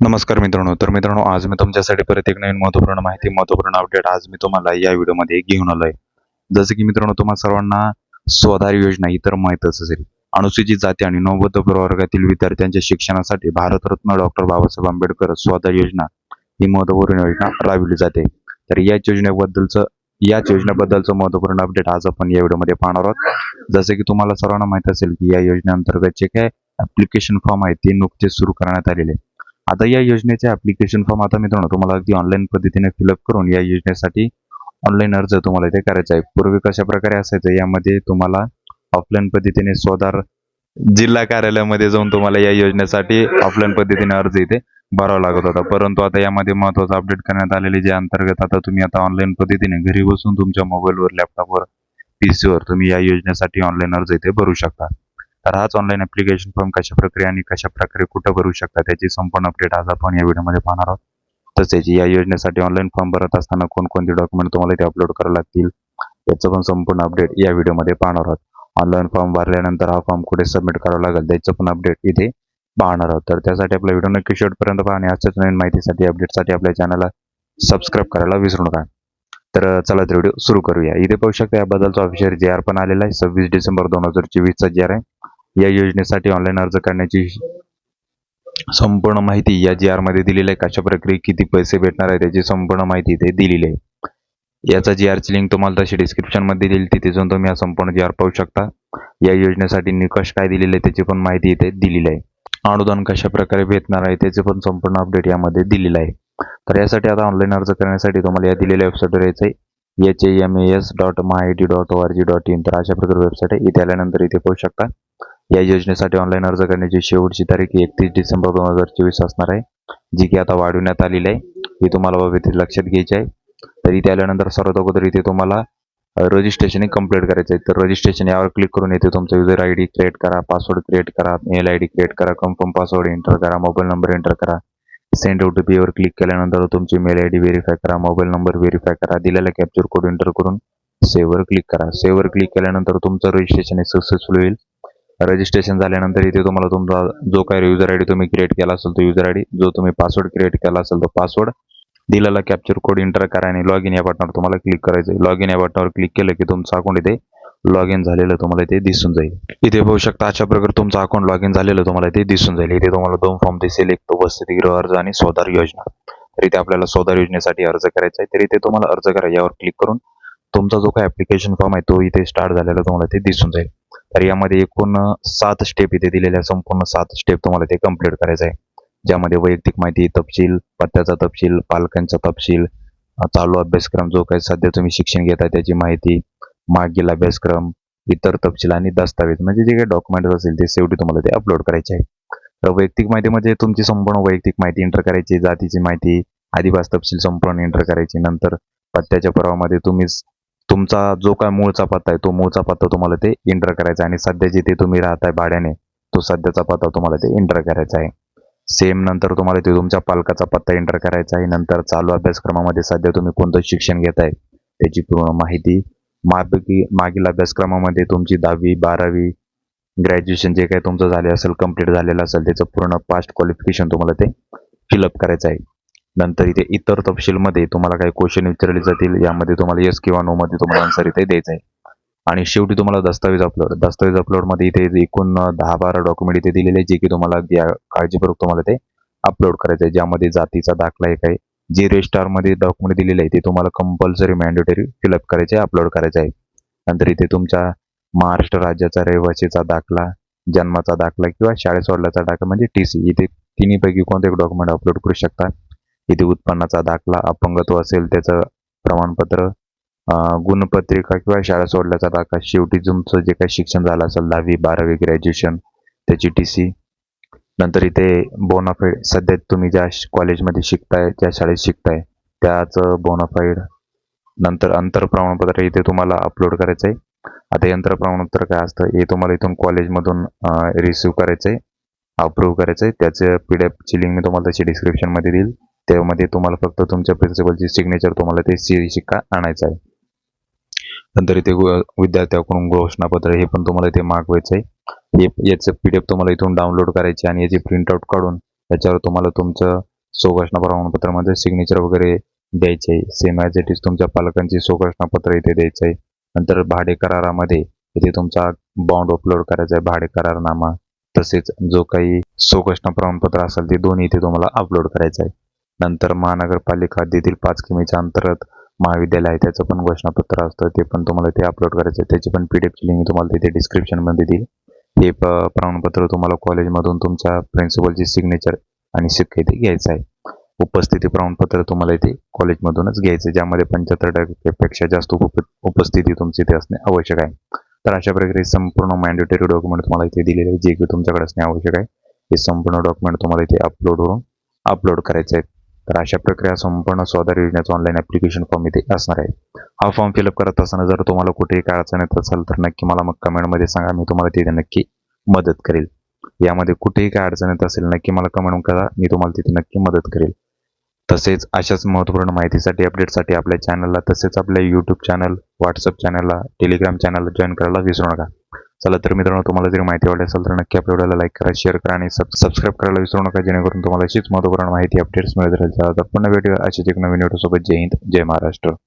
नमस्कार मित्रांनो. तर मित्रांनो आज मी तुमच्यासाठी परत एक नवीन महत्त्वपूर्ण माहिती महत्त्वपूर्ण अपडेट आज मी तुम्हाला या व्हिडिओमध्ये घेऊन आलोय. जसं की मित्रांनो तुम्हाला सर्वांना स्वधार योजना इतर माहीतच असेल. अनुसूचित जाती आणि नवबद्ध प्रवर्गातील विद्यार्थ्यांच्या शिक्षणासाठी भारतरत्न डॉक्टर बाबासाहेब आंबेडकर स्वधार योजना ही महत्त्वपूर्ण योजना राबविली जाते. तर याच योजनेबद्दलचं याच योजनेबद्दलचं महत्त्वपूर्ण अपडेट आज आपण या व्हिडिओमध्ये पाहणार आहोत. जसं की तुम्हाला सर्वांना माहीत असेल की या योजनेअंतर्गत जे काय ऍप्लिकेशन फॉर्म आहे ते नुकतेच सुरू करण्यात आलेले. आहे. आता या योजनेचे ॲप्लिकेशन फॉर्म आता मित्रांनो तुम्हाला अगदी ऑनलाईन पद्धतीने फिलअप करून या योजनेसाठी ऑनलाईन अर्ज तुम्हाला इथे करायचा आहे. पूर्वी कशा प्रकारे असायचं यामध्ये तुम्हाला ऑफलाईन पद्धतीने स्वधार जिल्हा कार्यालयामध्ये जाऊन तुम्हाला या योजनेसाठी ऑफलाईन पद्धतीने अर्ज इथे भरावा लागत होता. परंतु आता यामध्ये महत्वाचं अपडेट करण्यात आलेले जे अंतर्गत आता तुम्ही आता ऑनलाईन पद्धतीने घरी बसून तुमच्या मोबाईलवर लॅपटॉपवर पीसीवर तुम्ही या योजनेसाठी ऑनलाईन अर्ज इथे भरू शकता. तर हाच ऑनलाईन ॲप्लिकेशन फॉर्म कशा प्रकारे आणि कशा प्रकारे कुठं भरू शकता त्याची संपूर्ण अपडेट आज आपण या व्हिडिओमध्ये पाहणार आहोत. तसेच या योजनेसाठी ऑनलाईन फॉर्म भरत असताना कोणकोणते डॉक्युमेंट तुम्हाला इथे अपलोड करावे लागतील याचं पण संपूर्ण अपडेट या व्हिडिओमध्ये पाहणार आहोत. ऑनलाईन फॉर्म भरल्यानंतर हा फॉर्म कुठे सबमिट करावा लागेल त्याचं पण अपडेट इथे पाहणार आहोत. तर त्यासाठी आपला व्हिडिओ नक्की शेवटपर्यंत पहा आणि अशाच नवीन माहितीसाठी अपडेटसाठी आपल्या चॅनलला सबस्क्राईब करायला विसरू नका. तर चला तर व्हिडिओ सुरू करूया. इथे पाहू शकता याबद्दलचा ऑफिशियल जे आर पण आलेला आहे. सव्वीस डिसेंबर दोन हजार चोवीसचा जे आर आहे. या योजनेसाठी ऑनलाईन अर्ज करण्याची संपूर्ण माहिती या जी आरमध्ये दिलेली आहे. कशा प्रक्रिये किती पैसे भेटणार आहे त्याची संपूर्ण माहिती इथे दिलेली आहे. याचा जी आरची लिंक तुम्हाला तशी डिस्क्रिप्शनमध्ये दिली तिथे जाऊन तुम्ही हा संपूर्ण जी आर पाहू शकता. या योजनेसाठी निकष काय दिलेले आहे त्याची पण माहिती इथे दिलेली आहे. अनुदान कशा प्रकारे भेटणार आहे त्याचे पण संपूर्ण अपडेट यामध्ये दिलेलं आहे. तर यासाठी आता ऑनलाईन अर्ज करण्यासाठी तुम्हाला या दिलेल्या वेबसाईटवर यायचं आहे H M S dot T dot O R G dot in तर अशा प्रकारे वेबसाईट आहे. इथे आल्यानंतर इथे पाहू शकता. या योजनेसाठी ऑनलाईन अर्ज करण्याची शेवटची तारीख एकतीस डिसेंबर दोन हजार चोवीस असणार आहे जी की आता वाढवण्यात आलेली आहे. ही तुम्हाला बाबा लक्षात घ्यायची आहे. तर इथे आल्यानंतर सर्वात अगोदर इथे तुम्हाला रजिस्ट्रेशन कंप्लीट करायचं आहे. तर रजिस्ट्रेशन यावर क्लिक करून येते तुमचा युजर आय डी क्रिएट करा पासवर्ड क्रिएट करा मेल आय डी क्रिएट करा कन्फर्म पासवर्ड एंटर करा मोबाईल नंबर एंटर करा. सेंड ओ टी पीवर क्लिक केल्यानंतर तुमची मेल आय डी व्हेरीफाय करा मोबाईल नंबर व्हेरीफाय करा दिलेला कॅप्चर कोड एंटर करून सेव्हवर क्लिक करा. सेव्हवर क्लिक केल्यानंतर तुमचं रजिस्ट्रेशन सक्सेसफुल होईल. रजिस्ट्रेशन झाल्यानंतर इथे तुम्हाला तुमचा जो काही युजर आयडी तुम्ही क्रिएट केला असेल तो युजर आयडी जो तुम्ही पासवर्ड क्रिएट केला असेल तो पासवर्ड दिलेला कॅप्चर कोड इंटर करा आणि लॉग इन या बटनावर तुम्हाला क्लिक करायचं आहे लॉग इन या बटनावर क्लिक केलं की तुमचं अकाउंट इथे लॉग इन झालेलं तुम्हाला इथे दिसून जाईल. इथे बघू शकता अशा प्रकारे तुमचं अकाउंट लॉग इन झालेलं तुम्हाला इथे दिसून जाईल. इथे तुम्हाला दोन फॉर्म दिसेल. एक तो वसतिगृह अर्ज आणि स्वधार योजना. तर इथे आपल्याला स्वधार योजनेसाठी अर्ज करायचा आहे. तर इथे तुम्हाला अर्ज करा. यावर क्लिक करून तुमचा जो काही ॲप्लिकेशन फॉर्म आहे तो इथे स्टार्ट झालेला तुम्हाला ते दिसून जाईल. तर यामध्ये एकूण सात स्टेप इथे दिलेल्या संपूर्ण सात स्टेप तुम्हाला ते कंप्लीट करायचं आहे. ज्यामध्ये वैयक्तिक माहिती तपशील पत्त्याचा तपशील पालकांचा तपशील चालू अभ्यासक्रम जो काही सध्या तुम्ही शिक्षण घेताय त्याची माहिती मागील अभ्यासक्रम इतर तपशील आणि दस्तावेज म्हणजे जे काही डॉक्युमेंट असेल ते शेवटी तुम्हाला ते अपलोड करायचे आहे. तर वैयक्तिक माहिती म्हणजे तुमची संपूर्ण वैयक्तिक माहिती एंटर करायची जातीची माहिती आदिवास तपशील संपूर्ण एंटर करायची. नंतर पत्त्याच्या पर्वामध्ये तुम्ही तुमचा जो काय मूळचा पत्ता आहे तो मूळचा पत्ता तुम्हाला ते एंटर करायचा आहे. आणि सध्या जिथे तुम्ही राहताय भाड्याने तो सध्याचा पत्ता तुम्हाला ते एंटर करायचा आहे. सेम नंतर तुम्हाला ते तुमच्या पालकाचा पत्ता एंटर करायचा आहे. नंतर चालू अभ्यासक्रमामध्ये सध्या तुम्ही कोणतं शिक्षण घेताय त्याची पूर्ण माहिती मागी मागील अभ्यासक्रमामध्ये तुमची दहावी बारावी ग्रॅज्युएशन जे काही तुमचं झाले असेल कंप्लीट झालेलं असेल त्याचं पूर्ण पास्ट क्वालिफिकेशन तुम्हाला ते फिलअप करायचं आहे. नंतर इथे इतर तपशीलमध्ये तुम्हाला काही क्वेश्चन विचारले जातील यामध्ये तुम्हाला येस किंवा नो मध्ये तुम्हाला आन्सर इथे द्यायचं आहे. आणि शेवटी तुम्हाला दस्तावेज अपलोड दस्तावेज अपलोडमध्ये इथे एकूण दहा बारा डॉक्युमेंट इथे दिलेले आहे जे की तुम्हाला काळजीपूर्वक तुम्हाला ते अपलोड करायचं आहे ज्यामध्ये जातीचा दाखला एक आहे. जे मध्ये डॉक्युमेंट दिलेले आहे ते तुम्हाला कंपल्सरी मॅन्डेटरी फिलअप करायचे अपलोड करायचे आहे. नंतर इथे तुमच्या महाराष्ट्र राज्याचा रहिवासीचा दाखला जन्माचा दाखला किंवा शाळेत सोडल्याचा दाखला म्हणजे टी सी इथे तिन्हीपैकी कोणते डॉक्युमेंट अपलोड करू शकता? इथे उत्पन्नाचा दाखला अपंगत्व असेल त्याचं प्रमाणपत्र गुणपत्रिका किंवा शाळा सोडल्याचा दाखला शेवटी तुमचं जे काही शिक्षण झालं असेल दहावी बारावी ग्रॅज्युएशन त्याची टी सी नंतर इथे बोनाफाईड सध्या तुम्ही ज्या श- कॉलेजमध्ये शिकताय ज्या शाळेत शिकताय त्याचं बोनाफाईड नंतर अंतर प्रमाणपत्र इथे तुम्हाला अपलोड करायचं आहे आता यंत्र प्रमाणपत्र काय असतं? हे तुम्हाला इथून कॉलेजमधून रिसिव्ह करायचं आहे अप्रूव्ह करायचं आहे त्याचं पी डी एफची लिंक मी तुम्हाला त्याची डिस्क्रिप्शनमध्ये देईल. त्यामध्ये तुम्हाला फक्त तुमच्या प्रिन्सिपलची सिग्नेचर तुम्हाला ते सी शिक्का आणायचा आहे. नंतर इथे विद्यार्थ्याकडून घोषणापत्र हे पण तुम्हाला इथे मागवायचं आहे. हे याचं पी डी एफ तुम्हाला इथून डाउनलोड करायची आणि याची प्रिंटआउट काढून त्याच्यावर तुम्हाला तुमचं सोघोषणा प्रमाणपत्रामध्ये सिग्नेचर वगैरे द्यायचे आहे. सेम ॲज इट इज तुमच्या पालकांची सोघोषणापत्र इथे द्यायचं आहे. नंतर भाडे करारामध्ये इथे तुमचा बॉन्ड अपलोड करायचा आहे भाडे करारनामा. तसेच जो काही सोघोषणा प्रमाणपत्र असेल ते दोन्ही इथे तुम्हाला अपलोड करायचं आहे. नंतर महानगरपालिका हद्दीतील पाच किमीच्या अंतर्गत महाविद्यालय आहे त्याचं पण घोषणापत्र असतं ते पण तुम्हाला ते अपलोड करायचं आहे. त्याची पण पी डी एफची लिंक तुम्हाला तिथे डिस्क्रिप्शनमध्ये देईल. हे प प्रमाणपत्र तुम्हाला कॉलेजमधून तुमच्या प्रिन्सिपलची सिग्नेचर आणि शिक्का इथे घ्यायचं आहे. उपस्थिती प्रमाणपत्र तुम्हाला इथे कॉलेजमधूनच घ्यायचं आहे ज्यामध्ये पंच्याहत्तर टक्केपेक्षा जास्त उप उपस्थिती तुमची इथे असणे आवश्यक आहे. तर अशा प्रकारे संपूर्ण मॅन्डेटरी डॉक्युमेंट तुम्हाला इथे दिलेले आहे जे की तुमच्याकडे असणे आवश्यक आहे. हे संपूर्ण डॉक्युमेंट तुम्हाला इथे अपलोड होऊन अपलोड करायचे आहेत. तर अशा प्रक्रिया संपूर्ण स्वाधार योजनेचा ऑनलाईन ॲप्लिकेशन फॉर्म इथे असणार आहे. हा फॉर्म फिलअप करत असताना जर तुम्हाला कुठेही काय अडचण येत असेल तर नक्की मला मग कमेंटमध्ये सांगा. मी तुम्हाला तिथे नक्की मदत करेल. यामध्ये कुठेही काय अडचण येत असेल नक्की मला कमेंट करा. मी तुम्हाला तिथे नक्की मदत करेल. तसेच अशाच महत्त्वपूर्ण माहितीसाठी अपडेटसाठी आपल्या चॅनलला तसेच आपल्या यूट्यूब चॅनल व्हॉट्सअप चॅनलला टेलिग्राम चॅनलला जॉईन करायला विसरू नका. चला तर मित्रांनो तुम्हाला जरी माहिती वाटली असेल तर नक्की आपल्या व्हिडिओला लाईक करा शेअर करा आणि सब सबस्क्राईब करायला विसरू नका जेणेकरून तुम्हाला अशीच महत्त्वपूर्ण माहिती अपडेट्स मिळत राहील. तर पुन्हा भेटूया अशीच एक नवीन व्हिडिओसोबत जय हिंद जय महाराष्ट्र.